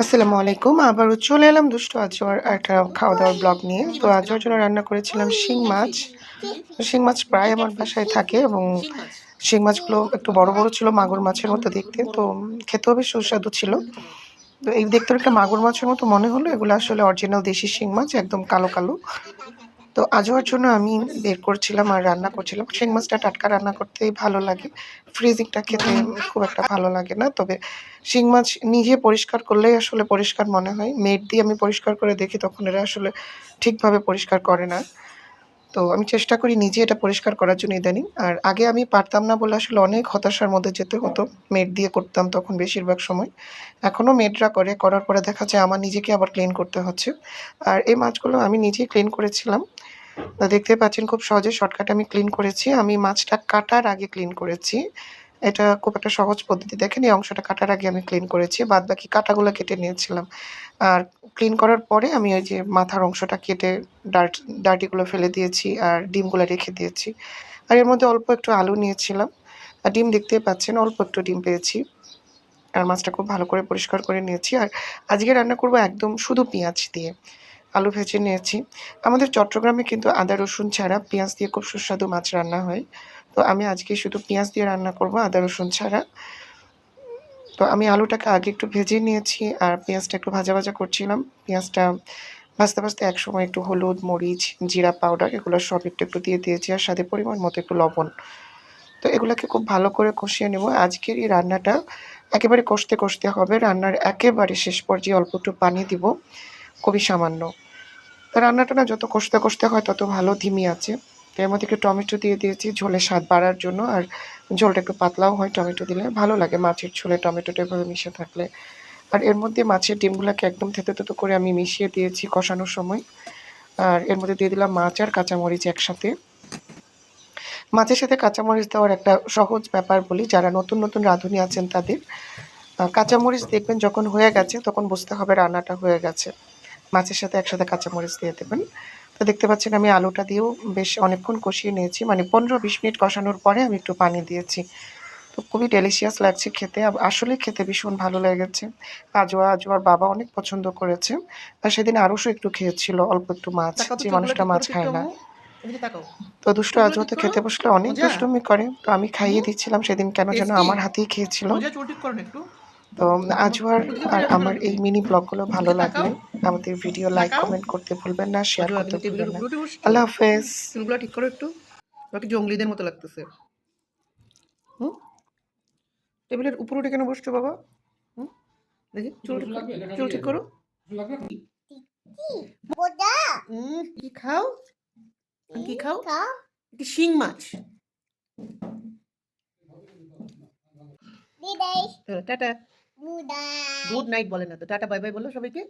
আসসালামু আলাইকুম, আবারও চলে এলাম দুষ্ট আজওয়ার একটা খাওয়া দাওয়ার ব্লগ নিয়ে। তো আজওয়ার জন্য রান্না করেছিলাম শিং মাছ। শিং মাছ প্রায় আমার বাসায় থাকে এবং শিং মাছগুলো একটু বড় বড় ছিল মাগুর মাছের মতো দেখতে। তো খেতেও বেশ সুস্বাদু ছিল। তো এই দেখতে একটা মাগুর মাছের মতো মনে হলো। এগুলো আসলে অরিজিনাল দেশি শিং মাছ, একদম কালো কালো। তো আজওয়ার জন্য আমি বের করছিলাম আর রান্না করছিলাম। শিং মাছটা টাটকা রান্না করতেই ভালো লাগে। ফ্রিজিংটা খেতে খুব একটা ভালো লাগে না। তবে শিং মাছ নিজে পরিষ্কার করলেই আসলে পরিষ্কার মনে হয়। মেট দিয়ে আমি পরিষ্কার করে দেখি, তখন এরা আসলে ঠিকভাবে পরিষ্কার করে না। তো আমি চেষ্টা করি নিজে এটা পরিষ্কার করার জন্য ইদানিং। আর আগে আমি পারতাম না বলে আসলে অনেক হতাশার মধ্যে যেতে হতো। মেড দিয়ে করতাম তখন বেশিরভাগ সময়। এখনও মেডরা করে, করার পরে দেখা যায় আমার নিজেকে আবার ক্লিন করতে হচ্ছে। আর এই মাছগুলো আমি নিজেই ক্লিন করেছিলাম। দেখতে পাচ্ছেন খুব সহজে শর্টকাটে আমি ক্লিন করেছি। আমি মাছটা কাটার আগে ক্লিন করেছি। এটা খুব একটা সহজ পদ্ধতি। দেখেন, এই অংশটা কাটার আগে আমি ক্লিন করেছি বাদ বাকি কাটাগুলো কেটে নিয়েছিলাম। আর ক্লিন করার পরে আমি ওই যে মাথার অংশটা কেটে ডার্ট ডার্টিগুলো ফেলে দিয়েছি আর ডিমগুলো রেখে দিয়েছি। আর এর মধ্যে অল্প একটু আলু নিয়েছিলাম। আর ডিম দেখতেই পাচ্ছেন, অল্প একটু ডিম পেয়েছি। আর মাছটা খুব ভালো করে পরিষ্কার করে নিয়েছি। আর আজকে রান্না করব একদম শুধু পেঁয়াজ দিয়ে। আলু ভেজে নিয়েছি। আমাদের চট্টগ্রামে কিন্তু আদা, রসুন ছাড়া পেঁয়াজ দিয়ে খুব সুস্বাদু মাছ রান্না হয়। তো আমি আজকে শুধু পেঁয়াজ দিয়ে রান্না করব, আদা, রসুন ছাড়া। তো আমি আলুটাকে আগে একটু ভেজে নিয়েছি আর পেঁয়াজটা একটু ভাজা ভাজা করছিলাম। পেঁয়াজটা ভাজতে ভাজতে এক সময় একটু হলুদ, মরিচ, জিরা পাউডার এগুলো সব একটু একটু দিয়ে দিয়েছি আর সাথে পরিমাণ মতো একটু লবণ। তো এগুলোকে খুব ভালো করে কষিয়ে নেব। আজকের এই রান্নাটা একেবারে কষতে কষতে হবে। রান্নার একেবারে শেষ পর্যায়ে অল্প একটু পানি দিব। খুবই সামান্য। তো রান্নাটা না যত কষতে কষতে হয়, তত ভালো, ধিমি আছে। তো এর মধ্যে একটু টমেটো দিয়ে দিয়েছি ঝোলের স্বাদ বাড়ার জন্য, আর ঝোলটা একটু পাতলাও হয় টমেটো দিলে। ভালো লাগে মাছের ঝোলে টমেটোটা এভাবে মিশে থাকলে। আর এর মধ্যে মাছের ডিমগুলোকে একদম থেতো থেতো করে আমি মিশিয়ে দিয়েছি কষানোর সময়। আর এর মধ্যে দিয়ে দিলাম মাছ আর কাঁচামরিচ একসাথে। মাছের সাথে কাঁচামরিচ দেওয়ার একটা সহজ ব্যাপার বলি, যারা নতুন নতুন রাঁধুনি আছেন তাদের। কাঁচামরিচ দেখবেন যখন হয়ে গেছে, তখন বুঝতে হবে রান্নাটা হয়ে গেছে। মাছের সাথে একসাথে কাঁচামরিচ দিয়ে দেবেন। তো দেখতে পাচ্ছেন আমি আলুটা দিয়েও বেশ অনেকক্ষণ কষিয়ে নিয়েছি। মানে পনেরো বিশ মিনিট কষানোর পরে আমি একটু পানি দিয়েছি। তো খুবই ডেলিশিয়াস লাগছে খেতে। আসলে খেতে ভীষণ ভালো লেগেছে। আজোয়া আজোয়ার বাবা অনেক পছন্দ করেছে। আর সেদিন আরশও একটু খেয়েছিল অল্প একটু মাছ। যে মানুষটা মাছ খায় না। তো দুষ্ট আজও তো খেতে বসলে অনেক? দুষ্টুমি করে। তো আমি খাইয়ে দিচ্ছিলাম সেদিন কেন যেন আমার হাতেই খেয়েছিল। তো আজওয়ার আর আমার এই মিনি ব্লগগুলো ভালো লাগলে আমাদের ভিডিও লাইক কমেন্ট করতে ভুলবেন না শেয়ার করতে ভুলবেন না? আল্লাহ হাফেজ। চুলগুলো ঠিক করো একটু। বাকি জঙ্গলিদের মতো লাগতেছে। হুম? টেবিলের উপর উঠে কেন বসছো বাবা? হুম? দেখি চুল ঠিক করো। চুল ঠিক করো। হুম কি খাও? কি খাও? কি শিং মাছ? টাটা। গুড নাইট বলে না তো। টাটা বাই বাই বলো সবাইকে।